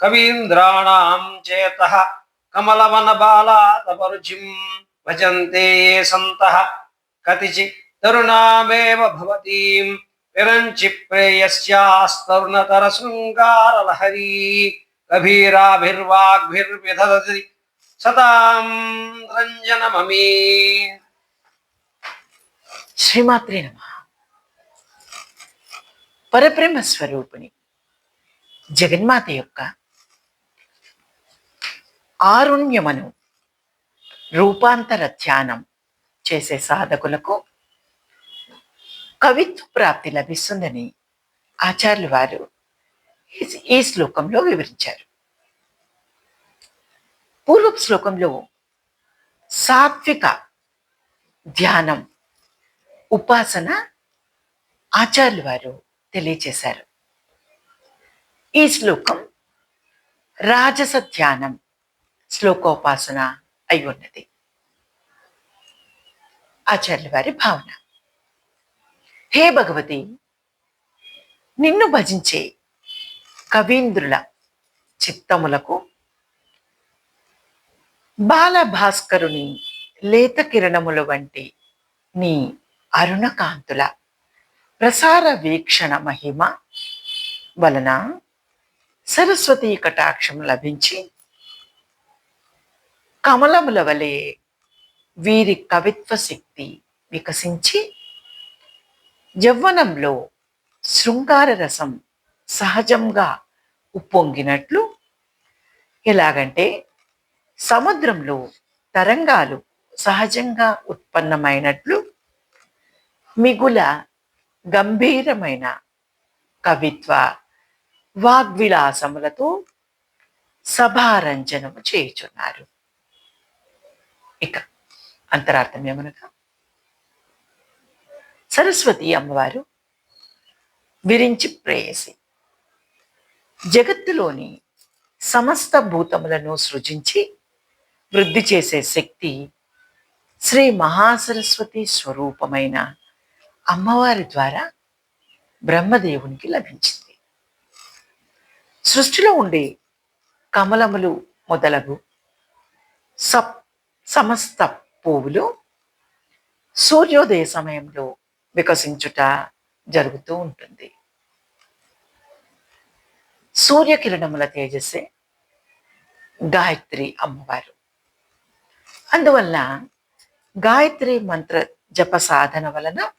కవీంద్రాణం చేత కమలవన బాలాతపరుచిం భజంతే ఏ సంత కతిచి తరుణామేవ భవతీం విరంచి ప్రేయస్యాస్తరుణతర శృంగారలహరీ కభీరాభిర్వాగ్భిర్విధదతి సతాం రంజనమమీ శ్రీమాత్రే నమ పరబ్రహ్మ స్వరూపిణి జగన్మాత యొక్క ఆరుణ్యమను రూపాంతర ధ్యానం చేసే సాధకులకు కవిత్వ ప్రాప్తి లభిస్తుందని ఆచార్యులు వారు ఈ- ఈ శ్లోకంలో వివరించారు. పూర్వ శ్లోకంలో సాత్విక ధ్యానం ఉపాసన ఆచార్యులు వారు తెలియచేశారు. ఈ శ్లోకం రాజస ధ్యానం శ్లోకోపాసన? అయి ఉన్నది ఆచార్యుల వారి భావన. హే భగవతి నిన్ను భజించే కవీంద్రుల చిత్తములకు బాలభాస్కరుని లేత కిరణముల వంటి నీ అరుణకాంతుల ప్రసార వీక్షణ మహిమ వలన సరస్వతీ కటాక్షం లభించి కమలముల వలె వీరి కవిత్వ శక్తి వికసించి యవ్వనంలో శృంగార రసం సహజంగా ఉప్పొంగినట్లు ఎలాగంటే సముద్రంలో తరంగాలు సహజంగా ఉత్పన్నమైనట్లు మిగుల గంభీరమైన కవిత్వ వాగ్విలాసములతో సభారంజనము చేయుచున్నారు. ఇక. అంతరార్థం ఏమనగా? సరస్వతి అమ్మవారు విరించి ప్రేయసి. జగత్తులోని సమస్త భూతములను సృజించి వృద్ధి చేసే శక్తి శ్రీ మహాసరస్వతి స్వరూపమైన అమ్మవారి ద్వారా బ్రహ్మదేవునికి లభించింది. సృష్టిలో ఉండే కమలములు మొదలగు సప్ సమస్త పువ్వులు సూర్యోదయ సమయంలో వికసించుట జరుగుతూ ఉంటుంది. సూర్యకిరణముల తేజస్సే గాయత్రి అమ్మవారు. అందువల్ల గాయత్రి మంత్ర జప సాధన వలన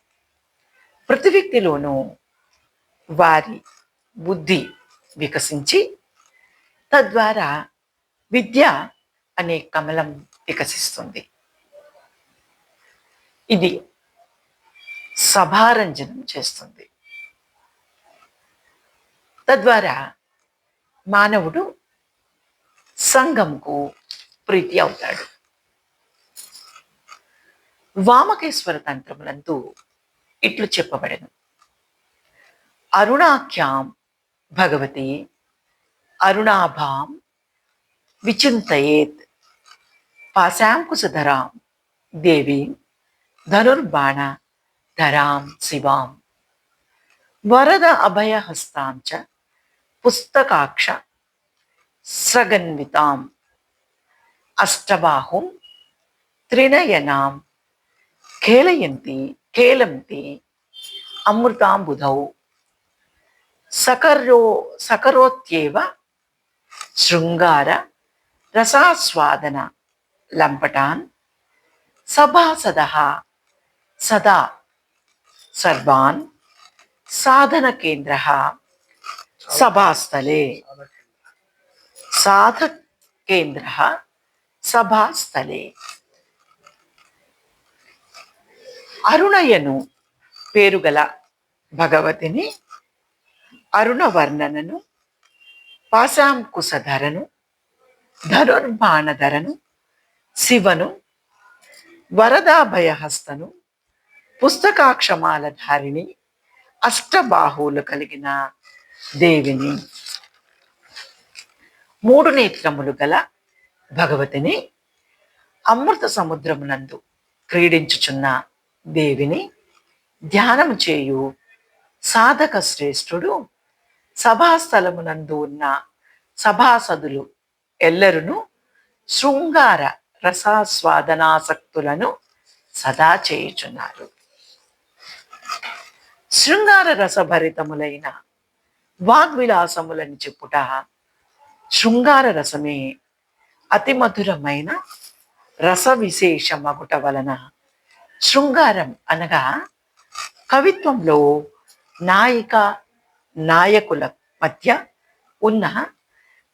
ప్రతి వ్యక్తిలోనూ వారి బుద్ధి వికసించి తద్వారా విద్య అనే కమలం వికసిస్తుంది ఇది సభారంజనం చేస్తుంది. తద్వారా మానవుడు సంఘంకు ప్రీతి అవుతాడు. వామకేశ్వర తంత్రములందు ఇట్లు చెప్పబడను. అరుణాఖ్యాం భగవతి అరుణాభాం విచింతయేత్ పాశాంకుశధరాం దేవీం ధనుర్బాణ ధరాం శివాం వరద అభయహస్తాంచ పుస్తకాక్ష స్రగన్వితాం అష్టబాహుం త్రినయనాం ఖేలయంతి ఖేలంతి అమృతాంబుధౌ సకర్యో సకరోత్యేవ శృంగార రసాస్వాదన లంపటాన్ సభాసద సదా సర్వాన్ సాధన కేంద్ర సభాస్థలే సాధ కేంద్ర సభాస్థలే అరుణయను పేరుగల భగవతిని అరుణ వర్ణనను పాశాంకుశధరను ధనుర్బాణధరను శివను వరదాభయహస్తను పుస్తకాక్షమాల ధారిణి అష్టబాహువులు కలిగిన దేవిని. మూడు నేత్రములు గల భగవతిని అమృత సముద్రమునందు క్రీడించుచున్న దేవిని ధ్యానం చేయు సాధక శ్రేష్ఠుడు సభాస్థలమునందు ఉన్న సభాసదులు ఎల్లరును శృంగార రసాస్వాదనాసక్తులను సదా చేయుచున్నారు. శృంగార రసభరితములైన వాగ్విలాసములని చెప్పుట శృంగార రసమే అతి మధురమైన రస విశేషమగుట వలన శృంగారం అనగా కవిత్వంలో నాయిక నాయకుల మధ్య ఉన్న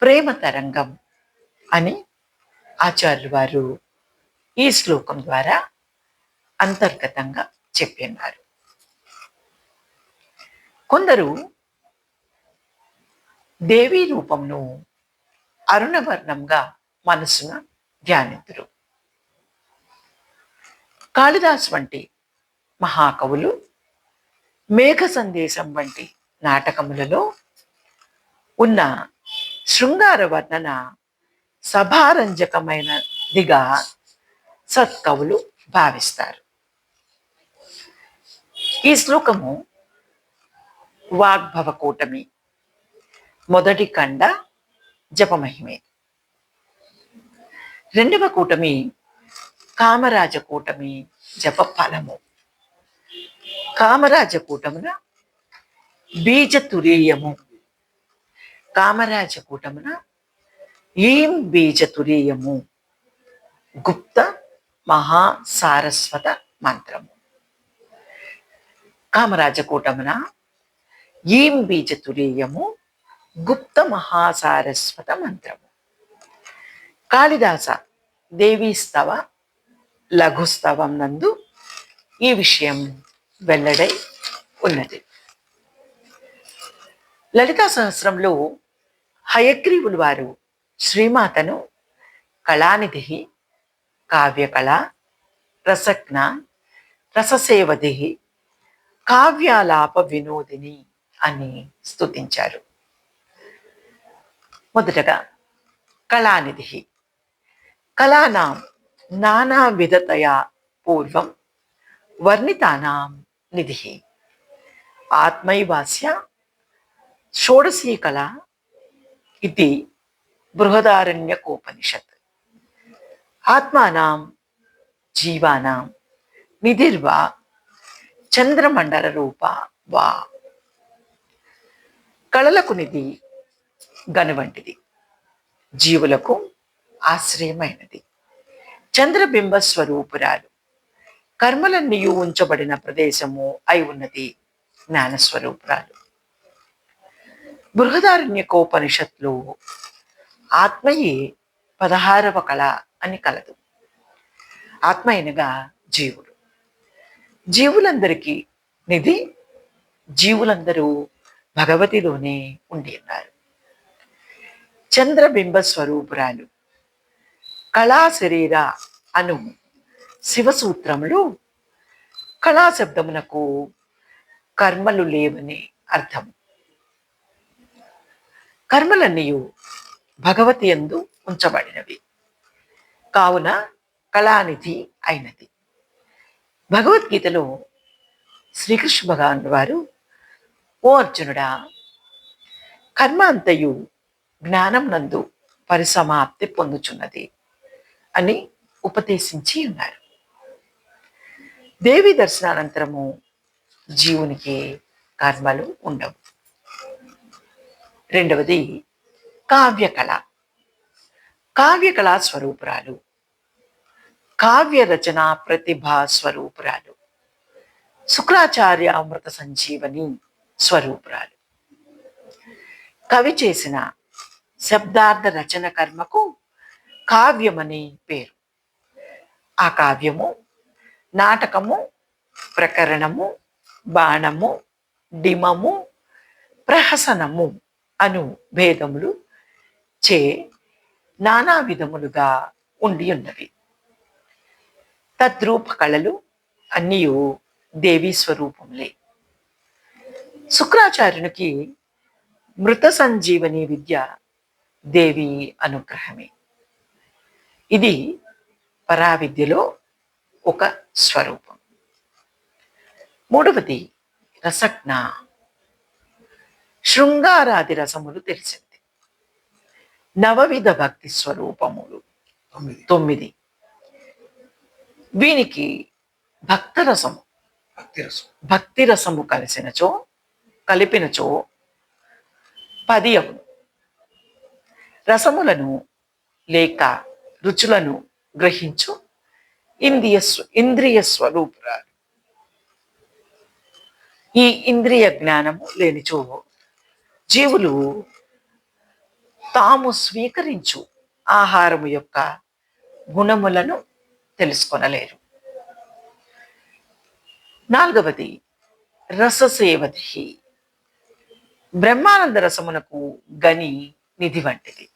ప్రేమ తరంగం అని ఆచార్యులు వారు ఈ శ్లోకం ద్వారా అంతర్గతంగా చెప్పినారు. కొందరు దేవీ రూపంను అరుణవర్ణంగా మనసున ధ్యానితురు. కాళిదాస్ వంటి మహాకవులు మేఘ సందేశం వంటి నాటకములలో ఉన్న శృంగార వర్ణన సభారంజకమైనదిగా సత్కవులు భావిస్తారు. ఈ శ్లోకము వాగ్భవ కూటమి మొదటి కండ జపమహిమే. రెండవ కూటమి కామరాజ కూటమి జప ఫలము కామరాజ కూటమున బీజ తురీయము కామరాజ కూటమున ఈం బీజతురీయము? గుప్త మహాసారస్వత మంత్రము. కామరాజ కూటమున ఈం బీజతురీయము? గుప్త మహాసారస్వత మంత్రము. కాళిదాస దేవీస్తవ లఘుస్తవం నందు ఈ విషయం వెల్లడై ఉన్నది. లలితా సహస్రంలో హయగ్రీవులు వారు శ్రీమాతను కళానిధి కావ్యకళ రసజ్ఞ రససేవది కావ్యాలాప వినోదిని అని స్తుతించారు. మొదటగా కళానిధి. కళానాం నానా విధతయా పూర్వం వర్ణితానాం నిధి. ఆత్మైవాస్య షోడశీ కళ ఇది బృహదారణ్యకోపనిషత్ ఆత్మానాం జీవానాం నిధిర్వా చంద్రమండల రూప వా కళలకు నిధి గనువంటిది జీవులకు ఆశ్రయమైనది చంద్రబింబ స్వరూపురాలు కర్మలన్నీ ఉంచబడిన ప్రదేశము అయి ఉన్నది జ్ఞానస్వరూపురాలు। బృహదారణ్యకోపనిషత్లో ఆత్మయే పదహారవ కళ అని కలదు. ఆత్మ అయినగా జీవుడు. జీవులందరికీ నిధి జీవులందరూ భగవతిలోనే ఉండి ఉన్నారు. చంద్రబింబ స్వరూపురాలు కళా శరీర అను శివసూత్రములు కళా శబ్దమునకు కర్మలు లేవని అర్థం కర్మలన్నీ భగవతి ఎందు ఉంచబడినవి. కావున కళానిధి అయినది. భగవద్గీతలో శ్రీకృష్ణ భగవాన్ వారు ఓ అర్జునుడా కర్మ అంతయు జ్ఞానం నందు పరిసమాప్తి పొందుచున్నది అని ఉపదేశించి ఉన్నారు. దేవి దర్శనానంతరము జీవునికి కర్మలు ఉండవు. రెండవది కావ్యకళ. కావ్యకళా స్వరూపురాలు కావ్య రచన ప్రతిభా స్వరూపురాలు శుక్రాచార్య అమృత సంజీవని స్వరూపురాలు. కవి చేసిన శబ్దార్థ రచన కర్మకు కావ్యమని పేరు. ఆ కావ్యము నాటకము ప్రకరణము బాణము డిమము ప్రహసనము అను భేదములు చే నానా విధములుగా ఉండి ఉన్నవి. తద్రూప కళలు అన్నీ దేవీ స్వరూపములే. శుక్రాచార్యునికి మృత సంజీవని విద్య దేవి అనుగ్రహమే. ఇది పరావిద్యలో ఒక స్వరూపం. మూడవది రసజ్ఞ. శృంగారాది రసములు తెలిసింది నవవిధ భక్తి స్వరూపములు. తొమ్మిది. వీనికి భక్తరసము. భక్తి రసం భక్తి రసము కలిసినచో కలిపినచో పది అగును రసములను లేక రుచులను గ్రహించు ఇంద్రియ ఇంద్రియ స్వరూపురాలు. ఈ ఇంద్రియ జ్ఞానము లేనిచో జీవులు తాము స్వీకరించు ఆహారము యొక్క గుణములను తెలుసుకొనలేరు. నాలుగవది రససేవధి బ్రహ్మానంద రసమునకు గని నిధి వంటిది.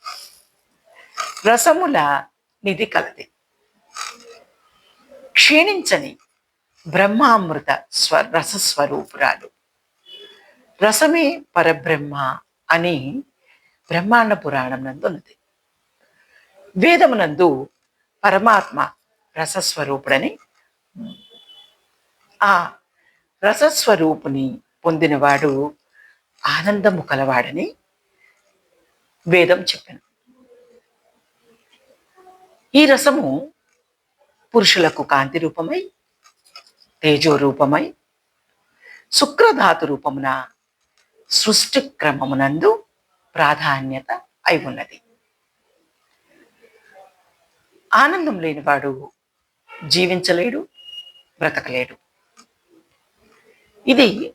రసముల నిధి కలది. క్షీణించని బ్రహ్మామృత స్వ రసస్వరూపురాలు. రసమే పరబ్రహ్మ అని బ్రహ్మాండ పురాణం నందు ఉన్నది. వేదమునందు పరమాత్మ రసస్వరూపుడని ఆ రసస్వరూపుని పొందినవాడు ఆనందము కలవాడని వేదం చెప్పాను. ఈ రసము పురుషులకు కాంతి రూపమై తేజో రూపమై శుక్రధాతు రూపమున సృష్టి క్రమమునందు ప్రాధాన్యత అయి ఉన్నది. ఆనందం లేనివాడు జీవించలేడు బ్రతకలేడు. ఇది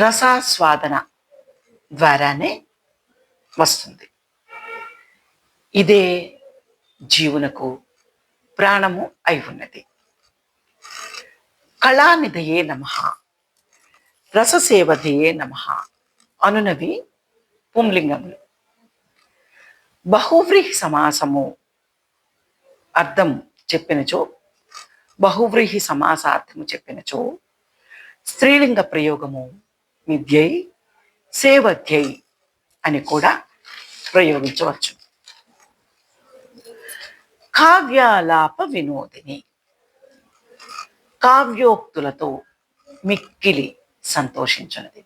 రసాస్వాదన ద్వారానే వస్తుంది. ఇదే జీవునకు ప్రాణము అయి ఉన్నది. కళానిధయే నమ రససేవధయే నమ అనునవి పుంలింగములు. బహువ్రీహి సమాసము అర్థం చెప్పినచో బహువ్రీహి సమాసార్థము చెప్పినచో స్త్రీలింగ ప్రయోగము విద్యై సేవధ్యై అని కూడా ప్రయోగించవచ్చు. కావ్యాలాప వినోదిని కావ్యోక్తులతో మిక్కిలి సంతోషించినది.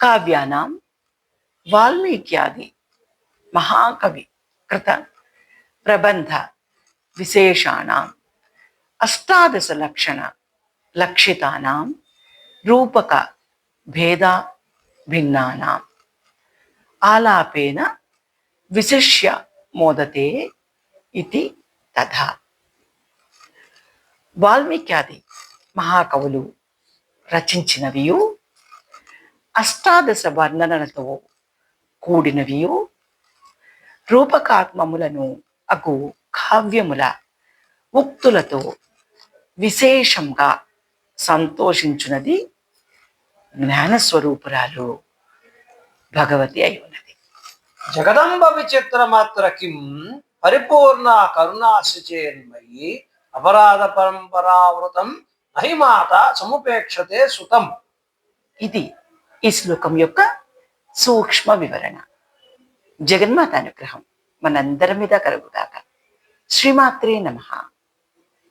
కావ్యానాం వాల్మీక్యాది మహాకవి కృత ప్రబంధ విశేషాణం అష్టాదశ లక్షణ లక్షితానాం రూపక భేద భిన్నానాం ఆలాపేన విశిష్య మోదతే ఇది తథా వాల్మీక్యాది మహాకవులు రచించినవియు అష్టాదశ వర్ణనలతో కూడినవియు. రూపకాత్మములను అగు కావ్యముల ఉక్తులతో విశేషంగా సంతోషించున్నది జ్ఞానస్వరూపురాలు భగవతి అయి ఉన్నది. జగదంబ విచిత్ర మాత్ర కిం పరిపూర్ణ కరుణాశుచేన్మయి అపరాధ పరంపరావృతం నహిమాత సముపేక్షతే సుతం. ఇది ఈ శ్లోకం యొక్క సూక్ష్మ వివరణ. జగన్మాత అనుగ్రహం మనందరి మీద కలుగుగాక. శ్రీమాత్రే నమ.